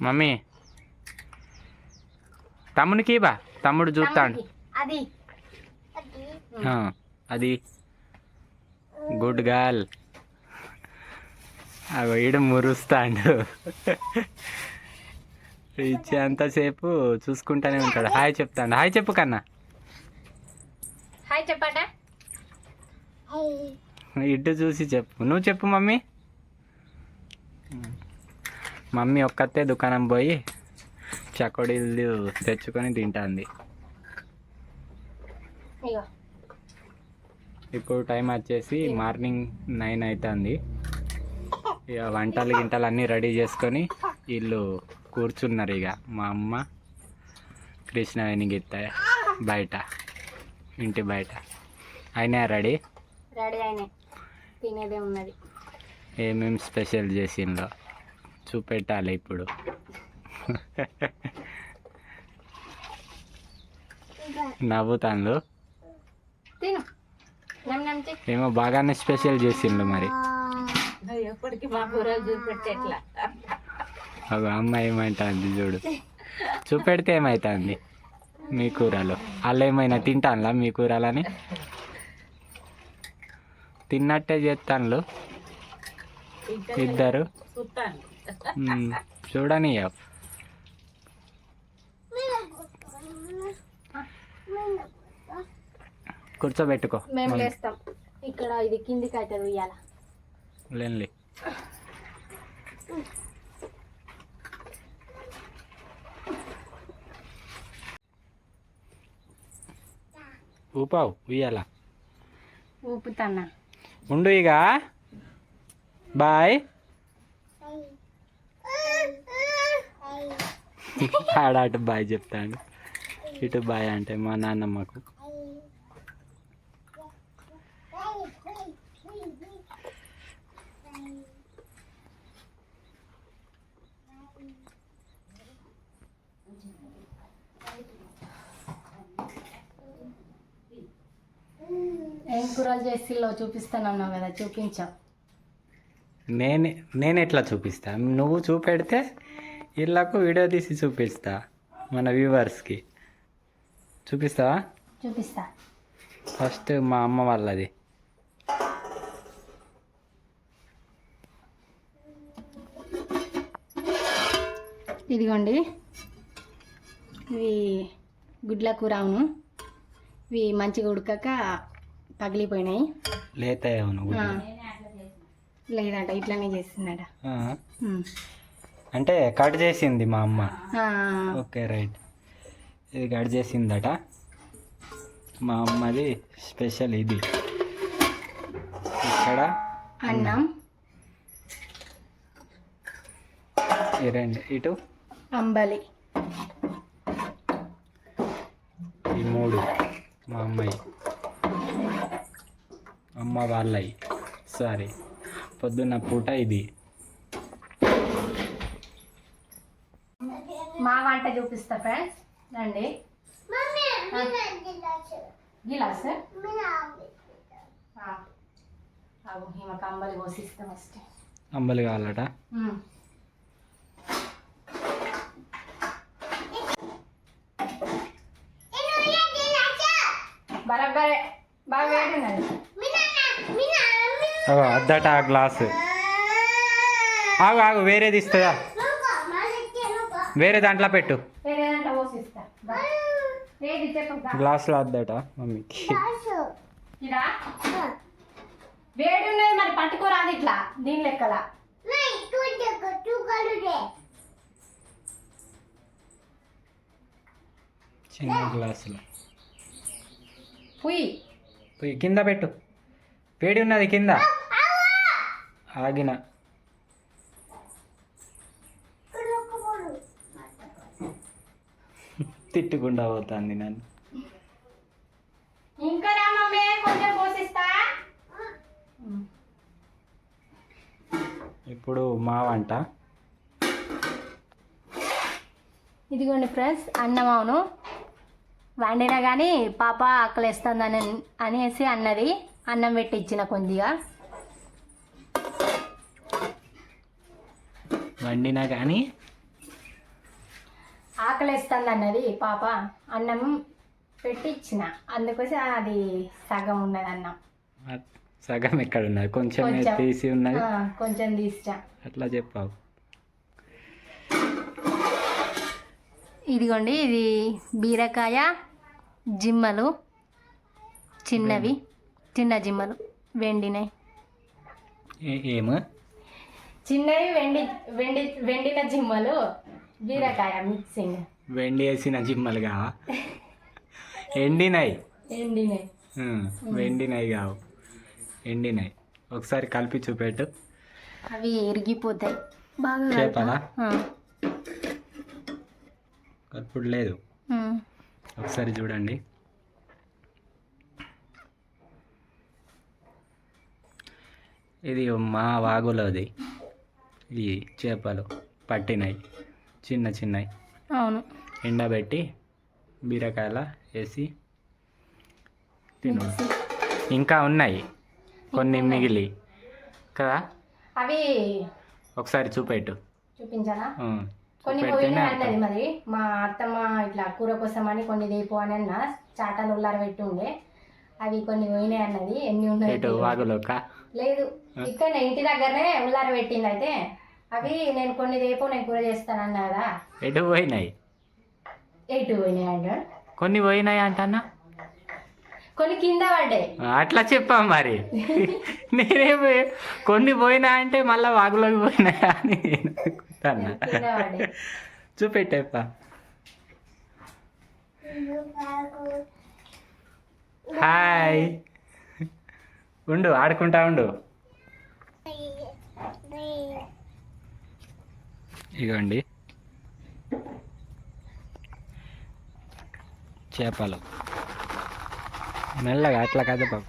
Mummy. తమ్మునికి బా తమ్ముడు చూస్తాడు. అది. Good girl. అగో ఈడు మురుస్తాడు. ఇచ్చేంతసేపు చూసుకుంటానే ఉంటాడు. హాయ్ చెప్తాడు. హాయ్ చెప్పు కన్నా. హాయ్ చెప్పట ఇటు చూసి చెప్పు. నువ్వు చెప్పు మమ్మీ. మమ్మీ ఒక్కతే దుకాణం పోయి చకోడీలు తెచ్చుకొని తింటాంది. ఇప్పుడు టైం వచ్చేసి మార్నింగ్ నైన్ అవుతుంది ఇక వంటలు గింటలు అన్నీ రెడీ చేసుకొని వీళ్ళు కూర్చున్నారు ఇక మా అమ్మ కృష్ణవేణి గీత బయట ఇంటి బయట. అయినా రెడీ? రెడీ అయినాయి. తినేదే ఉన్నది. ఏమేమి స్పెషల్ చేసిందో చూపెట్టాలి ఇప్పుడు. నవ్వుతాను ఏమో బాగానే స్పెషల్ చేసిండు మరి. ఒక అమ్మ ఏమంటుంది చూడు. చూపెడితే ఏమవుతుంది మీ కూరలో? వాళ్ళు ఏమైనా తింటానులా మీ కూరలని? తిన్నట్టే చేస్తాను ఇద్దరు. చూడని కూర్చోబెట్టుకో. మేము లేస్తాం. ఇక్కడ ఇది కిందికి అవుతుంది ఉయ్యాల లేన్లే. ఊపావు ఉయ్యాల. ఊపుతాన్నా ఉండు ఇక బాయ్ ఆడ అటు బాయ్ చెప్తాడు. ఇటు బాయ్ అంటే మా నాన్నమ్మకు. ఏం కూరలు చేసిల్లో చూపిస్తానన్నావు కదా చూపించావు నేను నేను ఎట్లా చూపిస్తా? నువ్వు చూపెడితే వీళ్ళకు వీడియో తీసి చూపిస్తా మన వ్యూవర్స్కి. చూపిస్తావా? చూపిస్తా. ఫస్ట్ మా అమ్మ వాళ్ళది. ఇదిగోండి. ఇవి గుడ్ల కూర అవును ఇవి మంచిగా ఉడకక పగిలిపోయినాయి. లేత అవును. లేదంట ఇట్లానే చేసిందట. అంటే కట్ చేసింది మా అమ్మ. Okay right. ఇది కట్ చేసిందట. మా అమ్మది స్పెషల్ ఇది. ఇక్కడ అన్నం. ఈ రెండు ఇటు? అంబలి. ఈ మూడు మా అమ్మాయి. అమ్మ వాళ్ళవి సారీ. పొద్దున్న పూట ఇది. మా వంట చూపిస్తా ఫ్రెండ్స్. రండి. గిలాస్? ఈమెకు అంబలి పోసిస్తా ఫస్ట్ అంబలి కావాలట. బరాబరే బాగా అగో అద్దట ఆ గ్లాసు. ఆగు ఆగు వేరేది ఇస్తుందా? వేరే దాంట్లో పెట్టు. గ్లాసులో అద్దట మమ్మీకి. వేడి ఉన్నది మరి పట్టుకోరాదు ఇట్లా. దీని లెక్కల. చిన్న గ్లాసులో. పుయ్యి పోయి కింద పెట్టు. వేడి ఉన్నది కింద. ఆగిన. తిట్టుకుండా పోతుంది నన్ను. ఇంకా రామమ్మే కొంచెం పోసిస్తా. ఇప్పుడు మా వంట. ఇదిగోండి ఫ్రెండ్స్ అన్నం అవును వండినా కానీ పాప ఆకలిస్తుందని అనేసి అన్నది. అన్నం పెట్టి ఇచ్చిన కొద్దిగా. వండినా కానీ. ఆకలిస్తుంది అన్నది పాప. అన్నం పెట్టి ఇచ్చిన అందుకోసం అది సగం ఉన్నది అన్నం. సగం ఎక్కడ ఉన్నది కొంచెం. తీసి ఉన్నది. కొంచెం తీసా అట్లా చెప్పావు. ఇదిగోండి ఇది బీరకాయ జిమ్మలు చిన్నవి. చిన్న జిమ్మలు వెండినాయి ఏము? చిన్నవి వెండి వెండి వెండిన జిమ్మలు బీరకాయ మిక్సింగ్. వెండి వేసిన జిమ్మలు కావా? ఎండినాయి? ఎండినాయి. వెండినాయి కావు. ఎండినాయి. ఒకసారి కలిపి చూపెట్టు. అవి ఎరిగిపోతాయి బాగా చేపలా? కలుపుడు లేదు. ఒకసారి చూడండి. ఇది మా వాగులోది. ఈ చేపలు పట్టినాయి చిన్న చిన్నవి అవును. ఎండబెట్టి బీరకాయల వేసి తిను ఇంకా ఉన్నాయి కొన్ని మిగిలి కదా? అవి ఒకసారి చూపెట్టు. చూపించాలా ఆ, కొన్ని పోయినాయి మరి. మా అత్తమ్మ ఇట్లా కూర కోసం అని కొన్ని దేపు అని అన్న చాటలు ఉల్లార పెట్టి ఉండే అవి కొన్ని పోయినాయి అన్నది. ఎన్ని ఉన్నాయి వాగులోక? లేదు. ఇక్కడ ఇంటి దగ్గరనే ఉల్లార పెట్టింది అయితే. అవి నేను కొన్ని రేపు నేను కూర చేస్తాను అన్నా కదా ఎటు పోయినాయి? ఎటు పోయినాయి అంటాడు కొన్ని పోయినాయి అంటన్నా? కొన్ని కింద పడ్డాయి. అట్లా చెప్పా మరి. నేనేం కొన్ని పోయినా అంటే మళ్ళీ వాగులోకి పోయినాయా అని చూపెట్టేప్ప హాయ్. ఉండు ఆడుకుంటా ఉండు. ఇగోండి. చేపలు. మెల్లగా అట్లా కదా పాప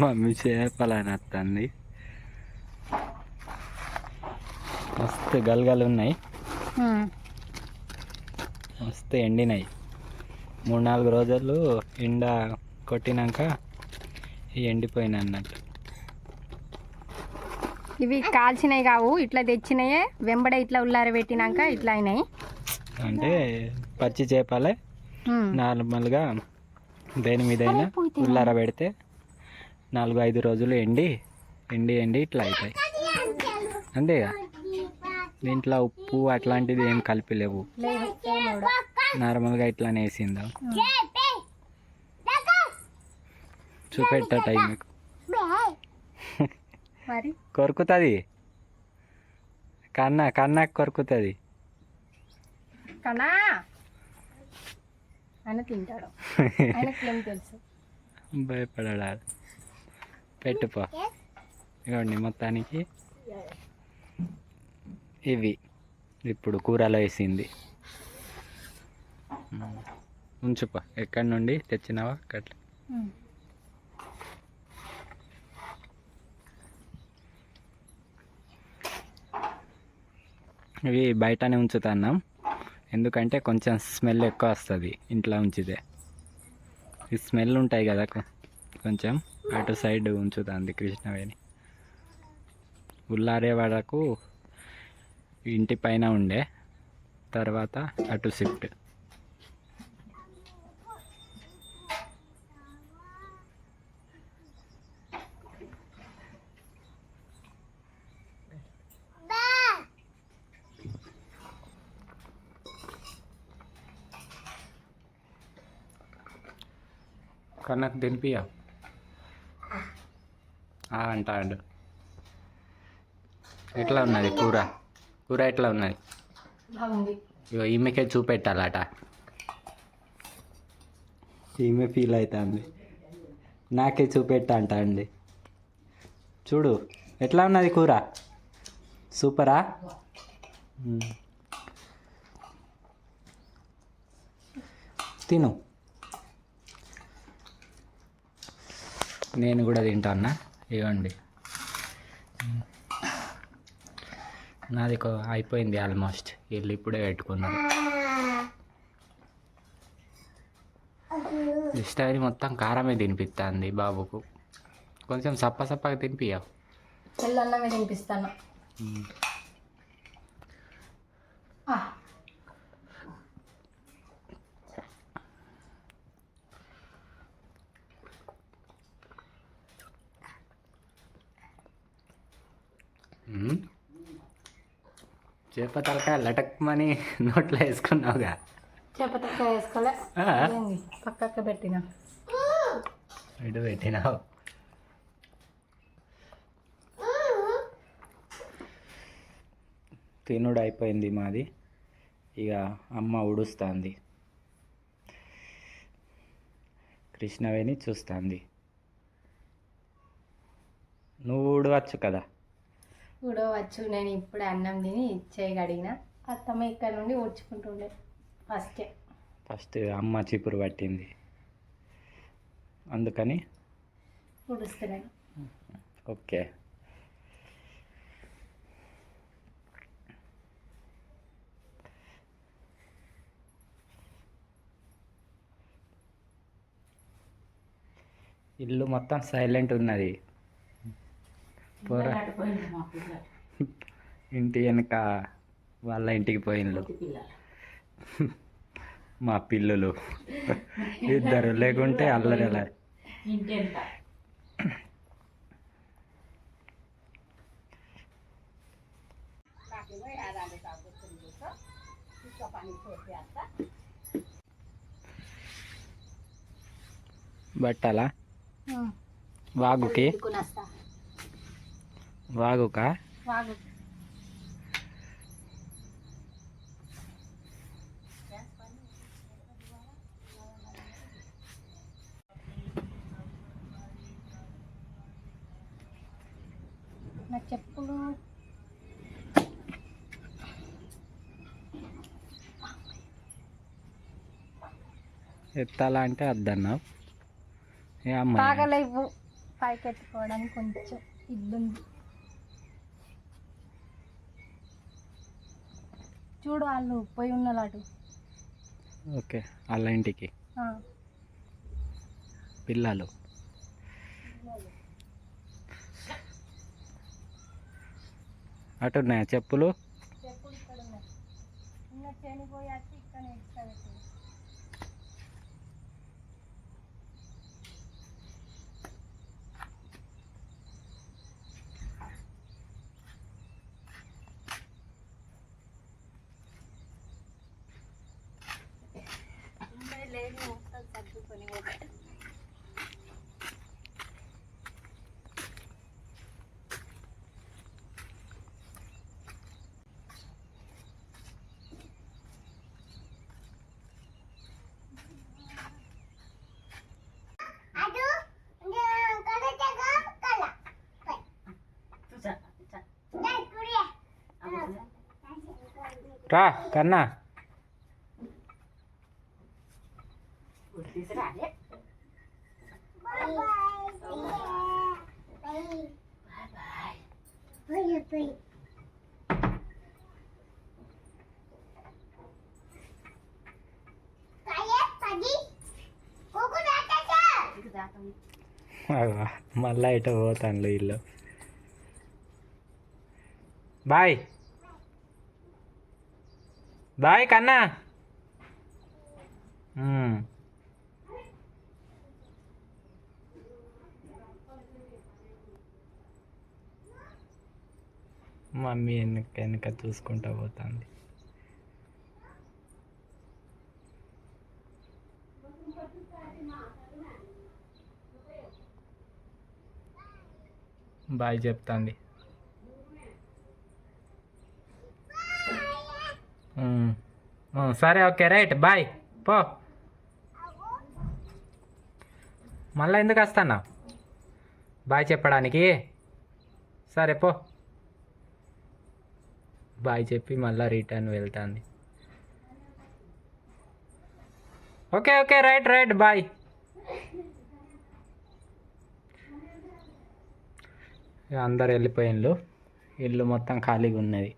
మమ్మీ చేపలని వస్తుంది మస్తు గలగలు ఉన్నాయి మస్తు ఎండినాయి. మూడు నాలుగు రోజులు ఎండ కొట్టినాక ఇవి ఎండిపోయినాయి అన్నట్టు. ఇవి కాల్చినవి కావు ఇట్లా తెచ్చినాయే వెంబడ ఇట్లా ఉల్లార పెట్టినాక ఇట్లా అయినాయి. అంటే పచ్చి చేపలే నార్మల్గా దేని మీదైనా ఉల్లార పెడితే నాలుగు ఐదు రోజులు ఎండి ఎండి ఎండి ఇట్లా అవుతాయి అంతేగా? దీంట్లో ఉప్పు అట్లాంటిది ఏం కలిపి లేవు. నార్మల్గా ఇట్లానే వేసిందా? చూపెట్టట మీకు మరి? కొరుకుతుంది. కన్నా కన్నాకు కొరుకుతుంది. కన్నా? ఆయన తింటాడు. ఆయనకి ఏం తెలుసు? భయపడడా పెట్టుపో ఇవ్వండి మొత్తానికి. ఇవి. ఇప్పుడు కూరలో వేసింది. ఉంచుపో ఎక్కడి నుండి తెచ్చినావా? కట్ల. ఇవి బయటనే ఉంచుతున్నాం ఎందుకంటే కొంచెం స్మెల్ ఎక్కువ వస్తుంది ఇంట్లో ఉంచితే. ఈ స్మెల్ ఉంటాయి కదా కొంచెం అటు సైడ్ ఉంచుతుంది కృష్ణవేణి. ఉల్లారే వరకు ఇంటి పైన ఉండే. తర్వాత అటు షిఫ్ట్. కన్నకు తినిపియా అంటాడు ఎట్లా ఉన్నది కూర? కూర ఎట్లా ఉన్నది? బాగుంది. ఇగో ఈమెకే చూపెట్టాలట. ఈమె ఫీల్ అవుతుంది నాకే చూపెట్ట అంట అండి. చూడు ఎట్లా ఉన్నది కూర? సూపరా. తిను. నేను కూడా తింటానా ఇవ్వండి. నాది అయిపోయింది ఆల్మోస్ట్. వీళ్ళు ఇప్పుడే పెట్టుకున్నారు. ఇష్టాయి మొత్తం కారమే తినిపిస్తుంది బాబుకు. కొంచెం సప్ప సప్పగా తినిపియవు తెల్లన్నమే తినిపిస్తాను. చేప తలకాయ లటక్మని నోట్లో వేసుకున్నావుగా. చేపతక్క వేసుకోలే. ఆ. ఏంది? పక్కకు పెట్టిన. ఇటు పెట్టినావు. తినుడు అయిపోయింది మాది. ఇక అమ్మ ఉడుస్తుంది కృష్ణవేణి చూస్తుంది. నువ్వు ఊడవచ్చు కదా? వచ్చు నేను ఇప్పుడే అన్నం తిని చేయగడిగిన అత్తమ్మ ఇక్కడ నుండి ఊడ్చుకుంటుండే ఫస్ట్. ఫస్ట్ అమ్మ చీపురు పట్టింది. అందుకని ఊడుస్తున్నాను ఓకే. ఇల్లు మొత్తం సైలెంట్ ఉన్నది. పోరా. ఇంటి వెనక వాళ్ళ ఇంటికి పోయిన్లు మా పిల్లులు. ఇద్దరు లేకుంటే అల్లరి అల్లరి బట్టలా? వాగుకి? వాగుకా? వాగు నా చెప్పులు. ఎత్తాలా అంటే వద్దన్నావు ఏ అమ్మాయి? బాగలేవు పైకి ఎత్తుకోవడానికి కొంచెం ఇబ్బంది చూడు వాళ్ళు పోయి ఉన్నారు అటు ఓకే వాళ్ళ ఇంటికి? పిల్లలు? అటు ఉన్నాయా చెప్పులు? చెప్పులు ఇక్కడ ఉన్నాయి చనిపోయి వచ్చి ఇక్కడ nih gue Rah, karena. మళ్ళా ఇటు పోతాను ఇల్లు బాయ్. బాయ్ కన్నా. మమ్మీ వెనక వెనక చూసుకుంటా పోతుంది. బాయ్ చెప్తాంది. సరే ఓకే రైట్ బాయ్ పో. మళ్ళీ ఎందుకు వస్తానా బాయ్ చెప్పడానికి. సరే పో. బాయ్ చెప్పి మళ్ళీ return వెళ్తాంది. Okay okay right right bye. అందరు వెళ్ళిపోయిండ్రు ఇల్లు మొత్తం ఖాళీగా ఉన్నది